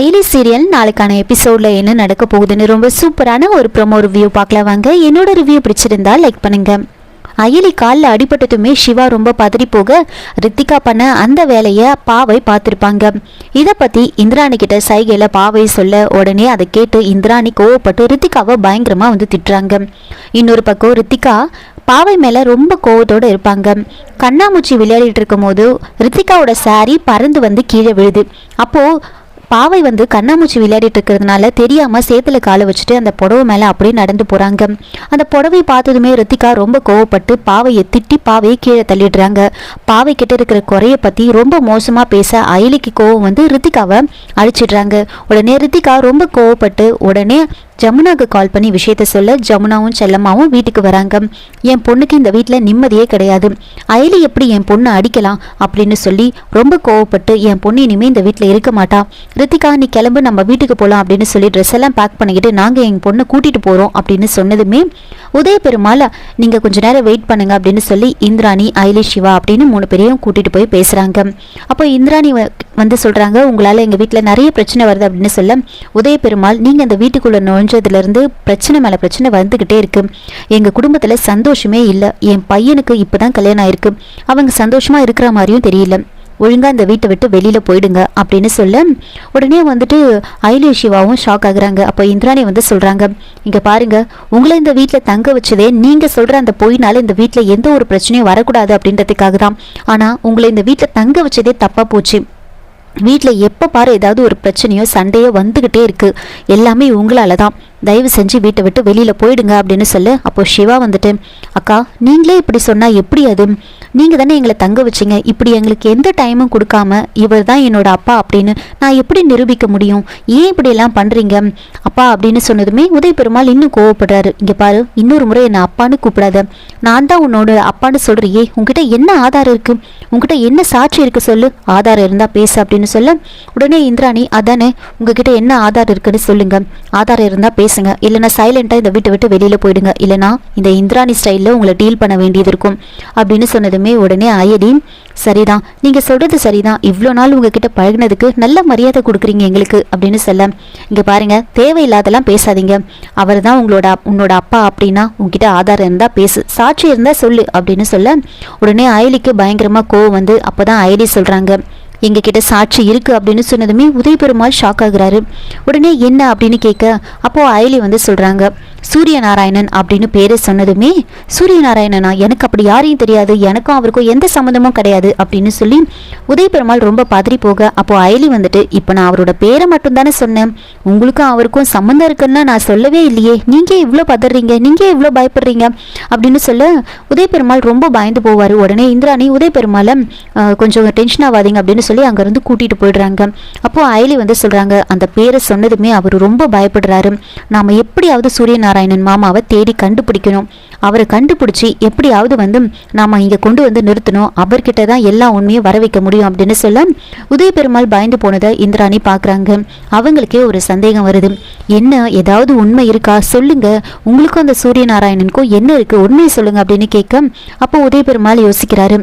Ayali serial நாளைக்கான எபிசோட்ல என்ன நடக்க போகுதுன்னு ரொம்ப சூப்பரான ஒரு ப்ரொமோ ரிவ்யூ பார்க்கலாம் வாங்க. என்னோட ரிவ்யூ பிடிச்சிருந்தா லைக் பண்ணுங்க. அயலி காலில் அடிபட்டதுமே சிவா ரொம்ப பதறி போக ரித்திகா பண்ண அந்த வேலையை பாவை பார்த்துருப்பாங்க. இதை பற்றி இந்திராணி கிட்ட சைகையில் பாவை சொல்ல உடனே அதை கேட்டு இந்திராணி கோவப்பட்டு ரித்திகாவை பயங்கரமாக வந்து திட்டுறாங்க. இன்னொரு பக்கம் ரித்திகா பாவை மேலே ரொம்ப கோவத்தோடு இருப்பாங்க. கண்ணாமூச்சி விளையாடிட்டு இருக்கும்போது ரித்திகாவோட சாரி பறந்து வந்து கீழே விழுது. அப்போது பாவை வந்து கண்ணாமூச்சி விளையாடிட்டு இருக்கிறதுனால தெரியாம சேத்துல காலை வச்சுட்டு அந்த புடவை மேல அப்படியே நடந்து போறாங்க. அந்த புடவை பார்த்ததுமே ரித்திகா ரொம்ப கோவப்பட்டு பாவையை திட்டி பாவையை கீழே தள்ளிடுறாங்க. பாவை கிட்ட இருக்கிற குறைய பத்தி ரொம்ப மோசமா பேச அயலிக்கு கோவம் வந்து ரித்திகாவை அழிச்சிடுறாங்க. உடனே ரித்திகா ரொம்ப கோவப்பட்டு உடனே ஜமுனாக்கு கால் பண்ணி விஷயத்த சொல்ல ஜமுனாவும் செல்லம்மாவும் வீட்டுக்கு வராங்க. என் பொண்ணுக்கு இந்த வீட்டில் நிம்மதியே கிடையாது. அயலி எப்படி என் பொண்ணை அடிக்கலாம் அப்படின்னு சொல்லி ரொம்ப கோவப்பட்டு என் பொண்ணு இனிமேல் இந்த வீட்டில் இருக்க மாட்டா. ரித்திகா நீ கிளம்பு நம்ம வீட்டுக்கு போகலாம் அப்படின்னு சொல்லி ட்ரெஸ் எல்லாம் பேக் பண்ணிக்கிட்டு நாங்கள் எங்கள் பொண்ணை கூட்டிகிட்டு போகிறோம் அப்படின்னு சொன்னதுமே உதய பெருமாள் நீங்கள் கொஞ்ச நேரம் வெயிட் பண்ணுங்க அப்படின்னு சொல்லி இந்திராணி அயலி சிவா அப்படின்னு மூணு பேரையும் கூட்டிகிட்டு போய் பேசுகிறாங்க அப்போ இந்திராணி வ- வந்து சொல்கிறாங்க உங்களால் எங்கள் வீட்டில் நிறைய பிரச்சனை வருது அப்படின்னு சொல்ல உதய பெருமாள் நீங்கள் அந்த வீட்டுக்குள்ளே நுழைஞ்சதுலேருந்து பிரச்சனை மேலே பிரச்சனை வந்துக்கிட்டே இருக்கு. எங்கள் குடும்பத்தில் சந்தோஷமே இல்லை. என் பையனுக்கு இப்போ தான் கல்யாணம் ஆயிருக்கு. அவங்க சந்தோஷமாக இருக்கிற மாதிரியும் தெரியல. ஒழுங்காக இந்த வீட்டை விட்டு வெளியில் போயிடுங்க அப்படின்னு சொல்ல உடனே வந்துட்டு ஐலிய சிவாவும் ஷாக் ஆகுறாங்க. அப்போ இந்திராணி வந்து சொல்கிறாங்க இங்கே பாருங்க உங்களை இந்த வீட்டில் தங்க வச்சதே நீங்கள் சொல்கிற அந்த பொய்னால இந்த வீட்டில் எந்த ஒரு பிரச்சனையும் வரக்கூடாது அப்படின்றதுக்காக தான். ஆனால் உங்களை இந்த வீட்டில் தங்க வச்சதே தப்பாக போச்சு. வீட்டில் எப்போ பாரு ஏதாவது ஒரு பிரச்சனையோ சண்டையோ வந்துக்கிட்டே இருக்குது எல்லாமே உங்களால தான். தயவு செஞ்சு வீட்டை விட்டு வெளியில் போயிடுங்க அப்படின்னு சொல்லு. அப்போ சிவா வந்துட்டு அக்கா நீங்களே இப்படி சொன்னால் எப்படி அது? நீங்கள் தானே எங்களை தங்க வச்சீங்க. இப்படி எங்களுக்கு எந்த டைமும் கொடுக்காம இவர் தான் என்னோட அப்பா அப்படின்னு நான் எப்படி நிரூபிக்க முடியும்? ஏன் இப்படியெல்லாம் பண்ணுறீங்க அப்பா அப்படின்னு சொன்னதுமே உதய பெருமாள் இன்னும் கோவப்படுறாரு. இங்கே பாரு இன்னொரு முறை என்னை அப்பான்னு கூப்பிடாத. நான் தான் உன்னோட அப்பான்னு சொல்கிறியே உங்ககிட்ட என்ன ஆதாரம் இருக்குது உங்ககிட்ட என்ன சாட்சி இருக்குது சொல்லு. ஆதாரம் இருந்தால் பேசு அப்படின்னு சொல்ல உடனே இந்திராணி அதானே உங்ககிட்ட என்ன ஆதாரம் இருக்குன்னு சொல்லுங்க. ஆதாரம் இருந்தா பேசுங்க. இல்லைன்னா சைலண்ட்டாக இந்த வீட்டை விட்டு வெளியில் போயிடுங்க. இல்லைன்னா இந்த இந்திராணி ஸ்டைலில் உங்களை டீல் பண்ண வேண்டியது இருக்கும் அப்படின்னு சொன்னதுமே உடனே அயடி சரிதான். நீங்கள் சொல்கிறது சரிதான். இவ்வளோ நாள் உங்ககிட்ட பழகினதுக்கு நல்ல மரியாதை கொடுக்குறீங்க எங்களுக்கு அப்படின்னு சொல்ல இங்கே பாருங்க. தேவையில்லாதெல்லாம் பேசாதீங்க. அவர் தான் உங்களோட உன்னோட அப்பா அப்படின்னா உங்ககிட்ட ஆதாரம் இருந்தால் பேசு. சாட்சி இருந்தால் சொல்லு அப்படின்னு சொல்ல உடனே அயலிக்கு பயங்கரமாக கோவம் வந்து அப்பதான் அயலி சொல்கிறாங்க எங்ககிட்ட சாட்சி இருக்கு அப்படின்னு சொன்னதுமே உதய பெருமாள் ஷாக் ஆகுறாரு. உடனே என்ன அப்படின்னு கேட்க அப்போ அயலி வந்து சொல்றாங்க சூரிய நாராயணன் அப்படின்னு பேரை சொன்னதுமே சூரிய நாராயணனா எனக்கு அப்படி யாரையும் தெரியாது. எனக்கும் அவருக்கும் எந்த சம்மந்தமும் கிடையாது அப்படின்னு சொல்லி உதய பெருமாள் ரொம்ப பதறி போக அப்போ அயலி வந்துட்டு இப்போ நான் அவரோட பேரை மட்டும் தானே சொன்னேன். உங்களுக்கும் அவருக்கும் சம்மந்தம் இருக்குன்னு நான் சொல்லவே இல்லையே. நீங்க இவ்வளோ பதறீங்க? நீங்க இவ்வளோ பயப்படுறீங்க? அப்படின்னு சொல்ல உதய பெருமாள் ரொம்ப பயந்து போவார். உடனே இந்திராணி உதய பெருமாளை கொஞ்சம் டென்ஷன் ஆகாதீங்க அப்படின்னு சொல்லி அங்கேருந்து கூட்டிட்டு போயிடுறாங்க. அப்போ அயலி வந்து சொல்றாங்க அந்த பேரை சொன்னதுமே அவர் ரொம்ப பயப்படுறாரு. நாம எப்படியாவது சூரியநாராயணன் மாமாவை தேடி கண்டுபிடிக்கணும். அவரை கண்டுபிடிச்சி எப்படியாவது வந்து நாம இங்கே கொண்டு வந்து நிறுத்தணும். அவர்கிட்ட தான் எல்லா உண்மையும் வர வைக்க முடியும் அப்படின்னு சொல்ல உதய பெருமாள் பயந்து போனதை இந்திராணி பார்க்குறாங்க. அவங்களுக்கே ஒரு சந்தேகம் வருது. என்ன ஏதாவது உண்மை இருக்கா? சொல்லுங்க. உங்களுக்கும் அந்த சூரியநாராயணனுக்கும் என்ன இருக்கு? உண்மையை சொல்லுங்க அப்படின்னு கேட்க அப்போ உதய பெருமாள் யோசிக்கிறாரு.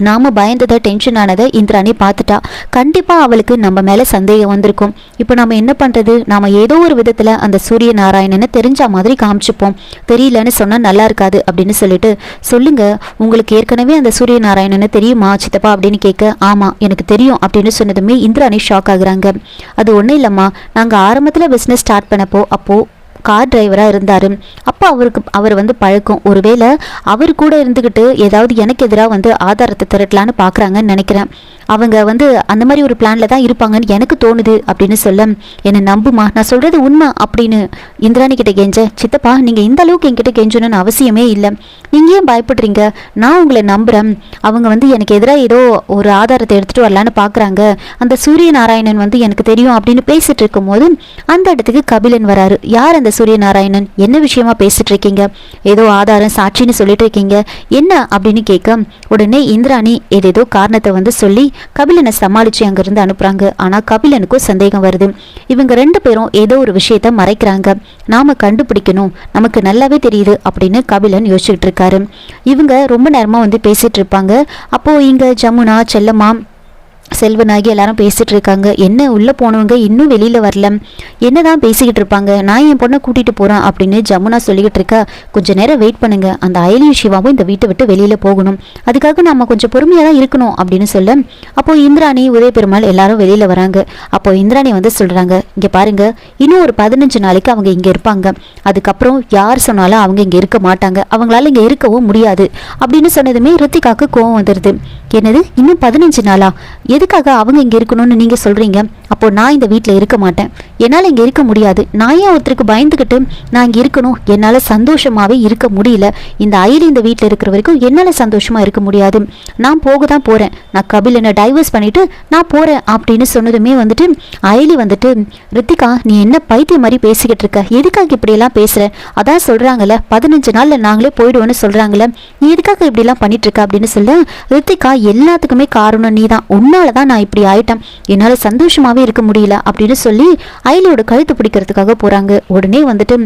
நாம பயந்ததை டென்ஷன் ஆனதை இந்திராணி பார்த்துட்டா. கண்டிப்பாக அவளுக்கு நம்ம மேலே சந்தேகம் வந்திருக்கும். இப்போ நம்ம என்ன பண்ணுறது நாம் ஏதோ ஒரு விதத்தில் அந்த சூரிய நாராயணனை தெரிஞ்ச மாதிரி காமிச்சுப்போம். தெரியலன்னு சொன்னால் நல்லா இருக்காது அப்படின்னு சொல்லிட்டு சொல்லுங்க உங்களுக்கு ஏற்கனவே அந்த சூரிய நாராயணனை தெரியுமா சித்தப்பா அப்படின்னு கேட்க ஆமாம் எனக்கு தெரியும் அப்படின்னு சொன்னதுமே இந்திராணி ஷாக் ஆகுறாங்க. அது ஒன்றும் இல்லைம்மா நாங்கள் ஆரம்பத்தில் பிஸ்னஸ் ஸ்டார்ட் பண்ணப்போ அப்போது கார் டிரைவராக இருந்தார். அப்போ அவருக்கு அவர் வந்து பழக்கம். ஒருவேளை அவர் கூட இருந்துக்கிட்டு ஏதாவது எனக்கு எதிராக வந்து ஆதாரத்தை திரட்டலான்னு பார்க்குறாங்கன்னு நினைக்கிறேன். அவங்க வந்து அந்த மாதிரி ஒரு பிளானில் தான் இருப்பாங்கன்னு எனக்கு தோணுது அப்படின்னு சொல்ல என்னை நம்புமா? நான் சொல்கிறது உண்மை அப்படின்னு இந்திராணி கிட்ட கெஞ்ச சித்தப்பா நீங்கள் இந்த அளவுக்கு என்கிட்ட கெஞ்சணும்னு அவசியமே இல்லை. நீங்கள் ஏன் பயப்படுறீங்க? நான் உங்களை நம்புகிறேன் அவங்க வந்து எனக்கு எதிராக ஏதோ ஒரு ஆதாரத்தை எடுத்துகிட்டு வரலான்னு பார்க்குறாங்க அந்த சூரிய நாராயணன் வந்து எனக்கு தெரியும் அப்படின்னு பேசிகிட்டு இருக்கும்போது அந்த இடத்துக்கு கபிலன் வராரு. யார் அந்த சூரிய நாராயணன் என்ன விஷயமா பேசிட்டு இருக்கீங்க ஏதோ ஆதாரம் சாட்சின்னு சொல்லிட்டு இருக்கீங்க என்ன? அப்படின்னு கேட்க உடனே இந்திராணி ஏதேதோ காரணத்தை வந்து சொல்லி கபிலனை சமாளிச்சு அங்கிருந்து அனுப்புறாங்க. ஆனா கபிலனுக்கும் சந்தேகம் வருது. இவங்க ரெண்டு பேரும் ஏதோ ஒரு விஷயத்த மறைக்கிறாங்க. நாம கண்டுபிடிக்கணும். நமக்கு நல்லாவே தெரியுது அப்படின்னு கபிலன் யோசிச்சுட்டு இருக்காரு. இவங்க ரொம்ப நேரமா வந்து பேசிட்டு இருப்பாங்க. அப்போ இங்க ஜமுனா செல்லம்மா செல்வனாகி எல்லாரும் பேசிட்டு இருக்காங்க என்ன உள்ளே போனவங்க இன்னும் வெளியில் வரல. என்னதான் பேசிக்கிட்டு இருப்பாங்க நான் என் பொண்ணை கூட்டிகிட்டு போகிறேன் அப்படின்னு ஜமுனா சொல்லிக்கிட்டு இருக்கா கொஞ்ச நேரம் வெயிட் பண்ணுங்க. அந்த அயலியும் சிவாவும் இந்த வீட்டை விட்டு வெளியில் போகணும். அதுக்காக நம்ம கொஞ்சம் பொறுமையாக தான் இருக்கணும் அப்படின்னு சொல்ல அப்போ இந்திராணி உதய பெருமாள் எல்லாரும் வெளியில் வராங்க. அப்போ இந்திராணி வந்து சொல்கிறாங்க இங்கே பாருங்க இன்னும் ஒரு பதினஞ்சு நாளைக்கு அவங்க இங்கே இருப்பாங்க. அதுக்கப்புறம் யார் சொன்னாலும் அவங்க இங்கே இருக்க மாட்டாங்க. அவங்களால இங்கே இருக்கவும் முடியாது. அப்படின்னு சொன்னதுமே ரித்திகாக்கு கோவம் வந்துடுது என்னது? இன்னும் பதினஞ்சு நாளா? எதுக்காக அவங்க இங்கே இருக்கணும்னு நீங்கள் சொல்கிறீங்க அப்போ நான் இந்த வீட்டில் இருக்க மாட்டேன். என்னால் இங்கே இருக்க முடியாது. நான் ஏன் ஒருத்தருக்கு பயந்துக்கிட்டு நான் இங்கே இருக்கணும்? என்னால் சந்தோஷமாகவே இருக்க முடியல. இந்த அயலி இந்த வீட்டில் இருக்கிற வரைக்கும் என்னால் சந்தோஷமாக இருக்க முடியாது. நான் போக தான் போகிறேன் நான் கபில் என்ன டைவர்ஸ் பண்ணிவிட்டு நான் போகிறேன் அப்படின்னு சொன்னதுமே வந்துட்டு அயலி வந்துட்டு ரித்திகா நீ என்ன பைத்தியம் மாதிரி பேசிக்கிட்டு இருக்க? எதுக்காக இப்படியெல்லாம் பேசுகிற அதான் சொல்கிறாங்கல்ல பதினஞ்சு நாளில் நாங்களே போயிடுவோன்னு சொல்கிறாங்கல்ல நீ எதுக்காக இப்படிலாம் பண்ணிட்டு இருக்க? அப்படின்னு சொல்ல ரித்திகா எல்லாத்துக்குமே காரணம் நீ தான் உன்னால தான் நான் இப்படி ஆயிட்டேன். என்னால் சந்தோஷமாகவே இருக்க முடியல. அப்படின்னு சொல்லி அயலியோட கழுத்து பிடிக்கிறதுக்காக போகிறாங்க உடனே வந்துட்டு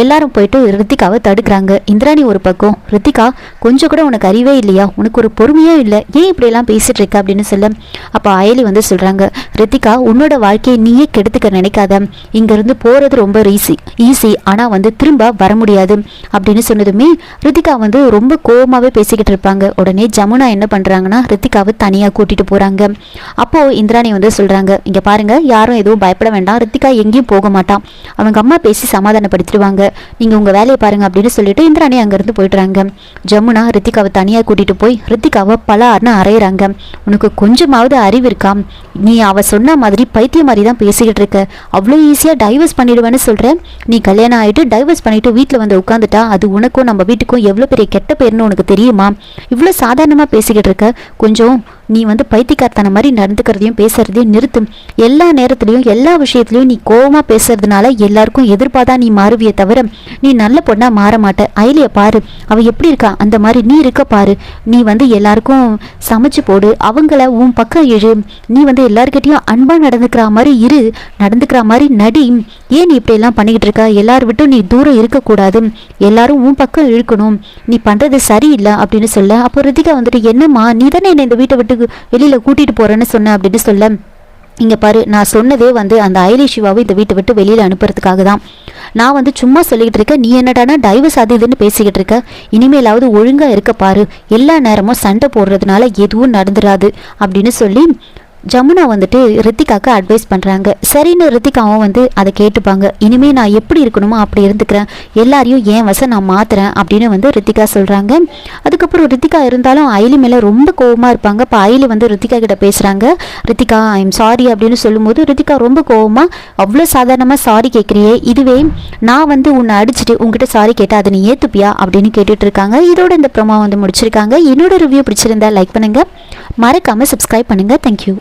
எல்லாரும் போயிட்டு ரித்திகாவை தடுக்கிறாங்க. இந்திராணி ஒரு பக்கம் ரித்திகா கொஞ்சம் கூட உனக்கு அறிவே இல்லையா? உனக்கு ஒரு பொறுமையே இல்லை. ஏன் இப்படியெல்லாம் பேசிட்டு இருக்க? அப்படின்னு சொல்ல அப்போ அயலி வந்து சொல்கிறாங்க ரித்திகா உன்னோட வாழ்க்கையை நீயே கெடுத்துக்க நினைக்காத. இங்கேருந்து போகிறது ரொம்ப ஈஸி ஈஸி. ஆனால் வந்து திரும்ப வர முடியாது. அப்படின்னு சொன்னதுமே ரித்திகா வந்து ரொம்ப கோவமாகவே பேசிக்கிட்டு இருப்பாங்க. உடனே ஜமுனா என்ன பண்ணுறாங்கன்னா ரித்திகாவை தனியாக கூட்டிகிட்டு போகிறாங்க அப்போது இந்திராணி வந்து சொல்கிறாங்க இங்கே பாருங்க யாரும் எதுவும் பயப்பட வேண்டாம். ரித்திகா எங்கேயும் போக மாட்டான். அவங்க அம்மா பேசி சமாதானப்படுத்திடுவாங்க. நீங்கள் உங்கள் வேலையை பாருங்க அப்படின்னு சொல்லிட்டு இந்திராணி அங்கேருந்து போயிடுறாங்க. ஜமுனா ரித்திகாவை தனியாக கூட்டிகிட்டு போய் ரித்திகாவை பலார்னு அரண உனக்கு கொஞ்சமாவது அறிவு இருக்கா? நீ அவ சொன்ன மாதிரி பைத்தியம் மாதிரி தான் பேசிக்கிட்டு இருக்க. அவ்வளோ ஈஸியாக டைவர்ஸ் பண்ணிடுவேன்னு சொல்கிற நீ கல்யாணம் ஆகிட்டு டைவர்ஸ் பண்ணிட்டு வீட்டில் வந்து உட்காந்துட்டா அது உனக்கும் நம்ம வீட்டுக்கும் எவ்வளோ பெரிய கெட்ட பேர்னு உனக்கு தெரியுமா? இவ்வளோ சாதாரணமாக பேசிக்கிட்டு இருக்க. கொஞ்சம் நீ வந்து பைத்தியக்காரத்தன மாதிரி நடந்துக்கிறதையும் பேசுறதையும் நிறுத்தும் எல்லா நேரத்துலையும் எல்லா விஷயத்துலையும் நீ கோவமாக பேசுறதுனால எல்லாருக்கும் எதிர்ப்பாதான் நீ மாறுவியே தவிர நீ நல்ல பொண்ணாக மாற மாட்ட. அயலிய பாரு. அவ எப்படி இருக்கா? அந்த மாதிரி நீ இருக்க பாரு. நீ வந்து எல்லாருக்கும் சமைச்சு போடு. அவங்கள உன் பக்கம் இழு. நீ வந்து எல்லாருக்கிட்டையும் அன்பாக நடந்துக்கிற மாதிரி இரு. நடந்துக்கிற மாதிரி நடி. ஏன் நீ இப்படி எல்லாம் பண்ணிக்கிட்டு இருக்க? எல்லார் விட்டும் நீ தூரம் இருக்கக்கூடாது. எல்லாரும் உன் பக்கம் இழுக்கணும் நீ பண்ணுறது சரியில்லை அப்படின்னு சொல்ல அப்போ ரிதிகா வந்துட்டு என்னம்மா நீ தானே என்னை இந்த வீட்டை விட்டு வெளியில் கூட்டிகிட்டு போகிறேன்னு சொன்ன? அப்படின்னு சொல்ல இங்கே பாரு நான் சொன்னதே வந்து அந்த ஐலி சிவாவை இந்த வீட்டை விட்டு வெளியில் அனுப்புறதுக்காக தான். நான் வந்து சும்மா சொல்லிக்கிட்டு இருக்கேன். நீ என்னடானா டைவர்ஸ் அது இதுன்னு பேசிக்கிட்டு இருக்க. இனிமேலாவது ஒழுங்காக இருக்க பாரு. எல்லா நேரமும் சண்டை போடுறதுனால எதுவும் நடந்துடாது அப்படின்னு சொல்லி ஜமுனா வந்துட்டு ரித்திகாக்கு அட்வைஸ் பண்ணுறாங்க சரின்னு ரித்திகாவும் வந்து அதை கேட்டுப்பாங்க. இனிமேல் நான் எப்படி இருக்கணுமோ அப்படி இருந்துக்கிறேன். எல்லாரையும் ஏன் வசம் நான் மாற்றுறேன் அப்படின்னு வந்து ரித்திகா சொல்கிறாங்க அதுக்கப்புறம் ரித்திகா இருந்தாலும் அயலி மேலே ரொம்ப கோவமாக இருப்பாங்க. இப்போ அயலி வந்து ரித்திகா கிட்ட பேசுகிறாங்க ரித்திகா ஐம் சாரி அப்படின்னு சொல்லும்போது ரித்திகா ரொம்ப கோவமாக அவ்வளோ சாதாரணமாக சாரி கேட்குறியே இதுவே நான் வந்து உன்னை அடிச்சுட்டு உங்ககிட்ட சாரி கேட்டால் அதை நீ ஏற்றுப்பியா அப்படின்னு கேட்டுட்டு இருக்காங்க. இதோட இந்த ப்ரோமோ வந்து முடிச்சிருக்காங்க. என்னோட ரிவ்யூ பிடிச்சிருந்தா லைக் பண்ணுங்கள் மறக்காமல் சப்ஸ்கிரைப் பண்ணுங்கள் தேங்க்யூ